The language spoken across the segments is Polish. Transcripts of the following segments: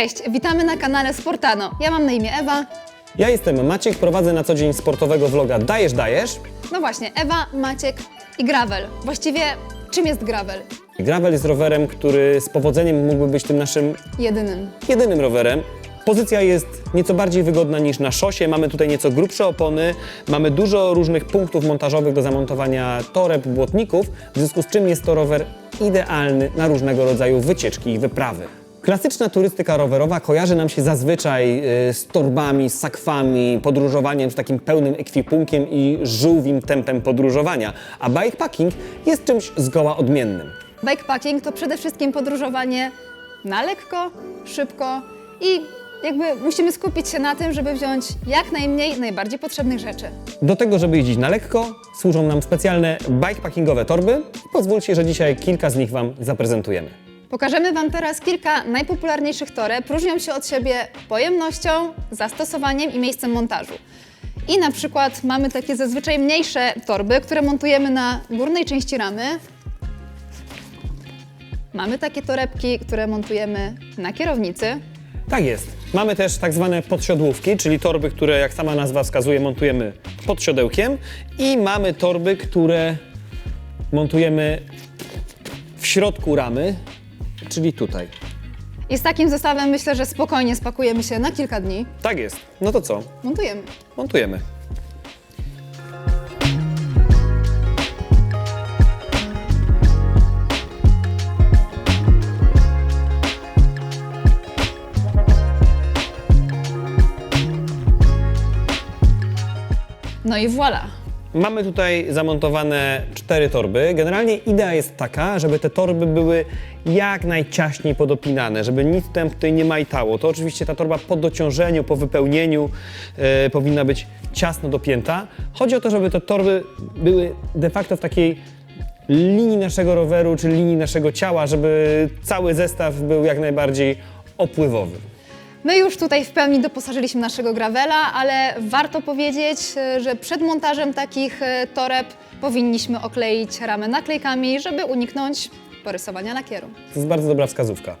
Cześć, witamy na kanale Sportano. Ja mam na imię Ewa. Ja jestem Maciek, prowadzę na co dzień sportowego vloga Dajesz Dajesz. No właśnie, Ewa, Maciek i Gravel. Właściwie, czym jest Gravel? Gravel jest rowerem, który z powodzeniem mógłby być tym naszym Jedynym. jedynym rowerem. Pozycja jest nieco bardziej wygodna niż na szosie. Mamy tutaj nieco grubsze opony, mamy dużo różnych punktów montażowych do zamontowania toreb, błotników, w związku z czym jest to rower idealny na różnego rodzaju wycieczki i wyprawy. Klasyczna turystyka rowerowa kojarzy nam się zazwyczaj y, z torbami, z sakwami, podróżowaniem z takim pełnym ekwipunkiem i żółwim tempem podróżowania, a bikepacking jest czymś zgoła odmiennym. Bikepacking to przede wszystkim podróżowanie na lekko, szybko i jakby musimy skupić się na tym, żeby wziąć jak najmniej najbardziej potrzebnych rzeczy. Do tego, żeby jeździć na lekko, służą nam specjalne bikepackingowe torby. Pozwólcie, że dzisiaj kilka z nich Wam zaprezentujemy. Pokażemy Wam teraz kilka najpopularniejszych toreb. Różnią się od siebie pojemnością, zastosowaniem i miejscem montażu. I na przykład mamy takie zazwyczaj mniejsze torby, które montujemy na górnej części ramy. Mamy takie torebki, które montujemy na kierownicy. Tak jest. Mamy też tak zwane podsiodłówki, czyli torby, które jak sama nazwa wskazuje, montujemy pod siodełkiem. I mamy torby, które montujemy w środku ramy, czyli tutaj. I z takim zestawem myślę, że spokojnie spakujemy się na kilka dni. Tak jest. No to co? Montujemy. Montujemy. No i voilà. Mamy tutaj zamontowane cztery torby. Generalnie idea jest taka, żeby te torby były jak najciaśniej podopinane, żeby nic tam tutaj nie majtało. To oczywiście ta torba po dociążeniu, po wypełnieniu e, powinna być ciasno dopięta. Chodzi o to, żeby te torby były de facto w takiej linii naszego roweru, czy linii naszego ciała, żeby cały zestaw był jak najbardziej opływowy. My już tutaj w pełni doposażyliśmy naszego gravela, ale warto powiedzieć, e, że przed montażem takich e, toreb powinniśmy okleić ramę naklejkami, żeby uniknąć porysowania lakieru. To jest bardzo dobra wskazówka.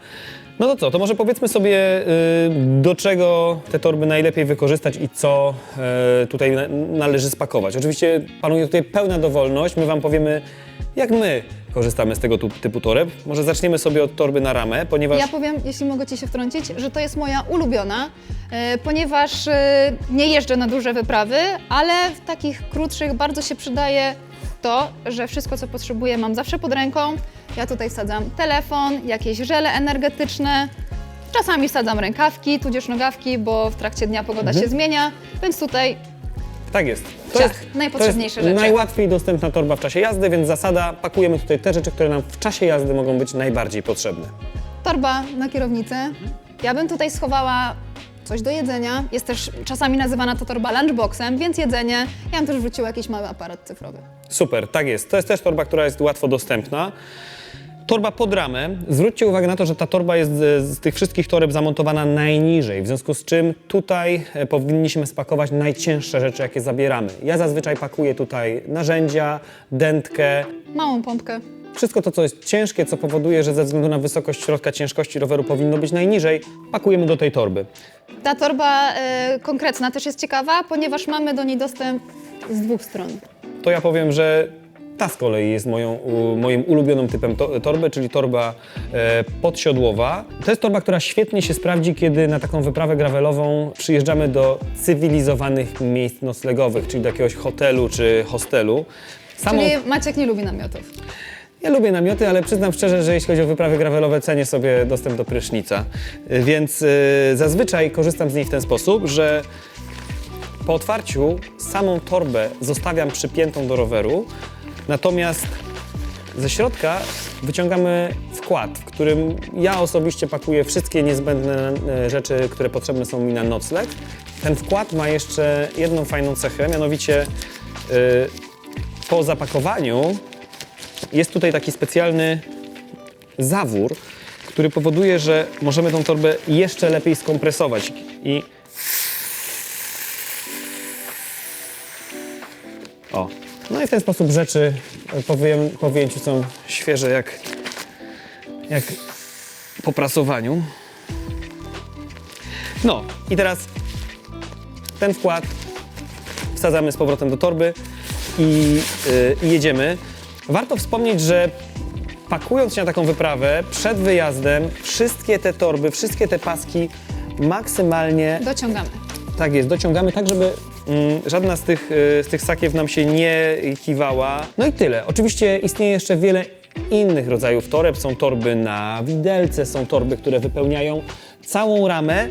No to co, to może powiedzmy sobie, y, do czego te torby najlepiej wykorzystać i co y, tutaj na- należy spakować. Oczywiście panuje tutaj pełna dowolność, my Wam powiemy, jak my korzystamy z tego tu- typu toreb. Może zaczniemy sobie od torby na ramę, ponieważ... Ja powiem, jeśli mogę Ci się wtrącić, że to jest moja ulubiona, e, ponieważ e, nie jeżdżę na duże wyprawy, ale w takich krótszych bardzo się przydaje to, że wszystko, co potrzebuję, mam zawsze pod ręką. Ja tutaj wsadzam telefon, jakieś żele energetyczne, czasami wsadzam rękawki, tudzież nogawki, bo w trakcie dnia pogoda się zmienia, więc tutaj Tak jest. Ciach, najpotrzebniejsze to jest rzeczy. najłatwiej dostępna torba w czasie jazdy, więc zasada, pakujemy tutaj te rzeczy, które nam w czasie jazdy mogą być najbardziej potrzebne. torba na kierownicę. Ja bym tutaj schowała coś do jedzenia. Jest też czasami nazywana ta torba lunchboxem, więc jedzenie. Ja bym też wrzuciła jakiś mały aparat cyfrowy. Super, tak jest. To jest też torba, która jest łatwo dostępna. Torba pod ramę. Zwróćcie uwagę na to, że ta torba jest z, z tych wszystkich toreb zamontowana najniżej, w związku z czym tutaj e, powinniśmy spakować najcięższe rzeczy, jakie zabieramy. Ja zazwyczaj pakuję tutaj narzędzia, dętkę, Małą pompkę. wszystko to, co jest ciężkie, co powoduje, że ze względu na wysokość środka ciężkości roweru powinno być najniżej, pakujemy do tej torby. Ta torba e, konkretna też jest ciekawa, ponieważ mamy do niej dostęp z dwóch stron. to ja powiem, że ta z kolei jest moją, u, moim ulubionym typem to, torby, czyli torba e, podsiodłowa. To jest torba, która świetnie się sprawdzi, kiedy na taką wyprawę gravelową przyjeżdżamy do cywilizowanych miejsc noclegowych, czyli do jakiegoś hotelu czy hostelu. Samą, Czyli Maciek nie lubi namiotów. ja lubię namioty, ale przyznam szczerze, że jeśli chodzi o wyprawy gravelowe, cenię sobie dostęp do prysznica. Y, Więc y, zazwyczaj korzystam z niej w ten sposób, że po otwarciu samą torbę zostawiam przypiętą do roweru, natomiast ze środka wyciągamy wkład, w którym ja osobiście pakuję wszystkie niezbędne e, rzeczy, które potrzebne są mi na nocleg. Ten wkład ma jeszcze jedną fajną cechę, mianowicie y, po zapakowaniu jest tutaj taki specjalny zawór, który powoduje, że możemy tą torbę jeszcze lepiej skompresować i o. No i w ten sposób rzeczy po, wyję- po wyjęciu są świeże jak, jak po prasowaniu. No i teraz ten wkład wsadzamy z powrotem do torby i, yy, jedziemy. Warto wspomnieć, że pakując się na taką wyprawę, przed wyjazdem wszystkie te torby, wszystkie te paski maksymalnie Dociągamy. tak jest, dociągamy tak, żeby żadna z tych, y, z tych sakiew nam się nie kiwała. No i tyle. Oczywiście istnieje jeszcze wiele innych rodzajów toreb. Są torby na widelce, są torby, które wypełniają całą ramę.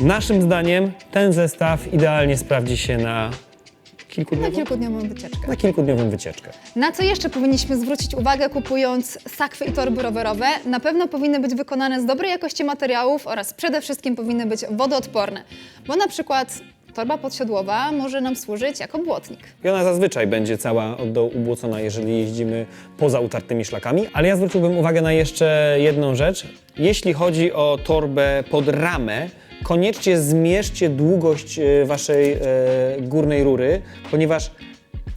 Naszym zdaniem ten zestaw idealnie sprawdzi się na Na kilkudniową, kilkudniową wycieczkę. na kilkudniową wycieczkę. Na co jeszcze powinniśmy zwrócić uwagę kupując sakwy i torby rowerowe? Na pewno powinny być wykonane z dobrej jakości materiałów oraz przede wszystkim powinny być wodoodporne, bo na przykład torba podsiodłowa może nam służyć jako błotnik. I ona zazwyczaj będzie cała od dołu ubłocona, jeżeli jeździmy poza utartymi szlakami. Ale ja zwróciłbym uwagę na jeszcze jedną rzecz. Jeśli chodzi o torbę pod ramę, koniecznie zmierzcie długość e, waszej e, górnej rury, ponieważ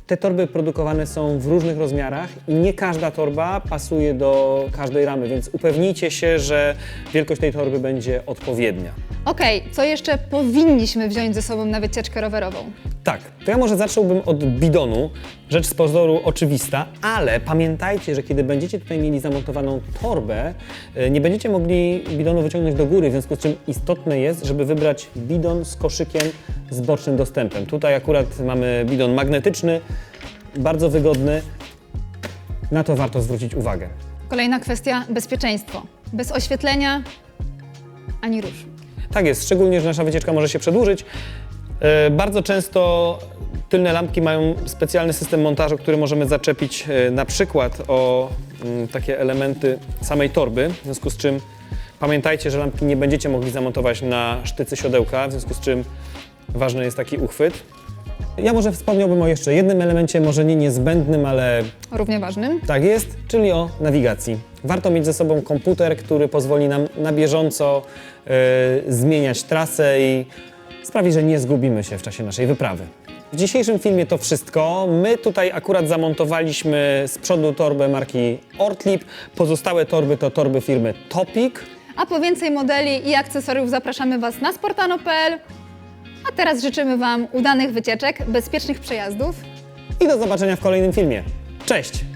te torby produkowane są w różnych rozmiarach i nie każda torba pasuje do każdej ramy, więc upewnijcie się, że wielkość tej torby będzie odpowiednia. Okej, co jeszcze powinniśmy wziąć ze sobą na wycieczkę rowerową? Tak, to ja może zacząłbym od bidonu. Rzecz z pozoru oczywista, ale pamiętajcie, że kiedy będziecie tutaj mieli zamontowaną torbę, y, nie będziecie mogli bidonu wyciągnąć do góry, w związku z czym istotne jest, żeby wybrać bidon z koszykiem z bocznym dostępem. Tutaj akurat mamy bidon magnetyczny, bardzo wygodny. Na to warto zwrócić uwagę. Kolejna kwestia bezpieczeństwo. Bez oświetlenia ani róż. Tak jest, szczególnie, że nasza wycieczka może się przedłużyć. E, Bardzo często tylne lampki mają specjalny system montażu, który możemy zaczepić e, na przykład o mm, takie elementy samej torby, w związku z czym pamiętajcie, że lampki nie będziecie mogli zamontować na sztycy siodełka, w związku z czym ważny jest taki uchwyt. Ja może wspomniałbym o jeszcze jednym elemencie, może nie niezbędnym, ale Równie ważnym. tak jest, czyli o nawigacji. Warto mieć ze sobą komputer, który pozwoli nam na bieżąco e, zmieniać trasę i sprawi, że nie zgubimy się w czasie naszej wyprawy. W dzisiejszym filmie to wszystko. My tutaj akurat zamontowaliśmy z przodu torbę marki Ortlip. Pozostałe torby to torby firmy Topik. A po więcej modeli i akcesoriów zapraszamy Was na sportano.pl. A teraz życzymy Wam udanych wycieczek, bezpiecznych przejazdów I do zobaczenia w kolejnym filmie. Cześć!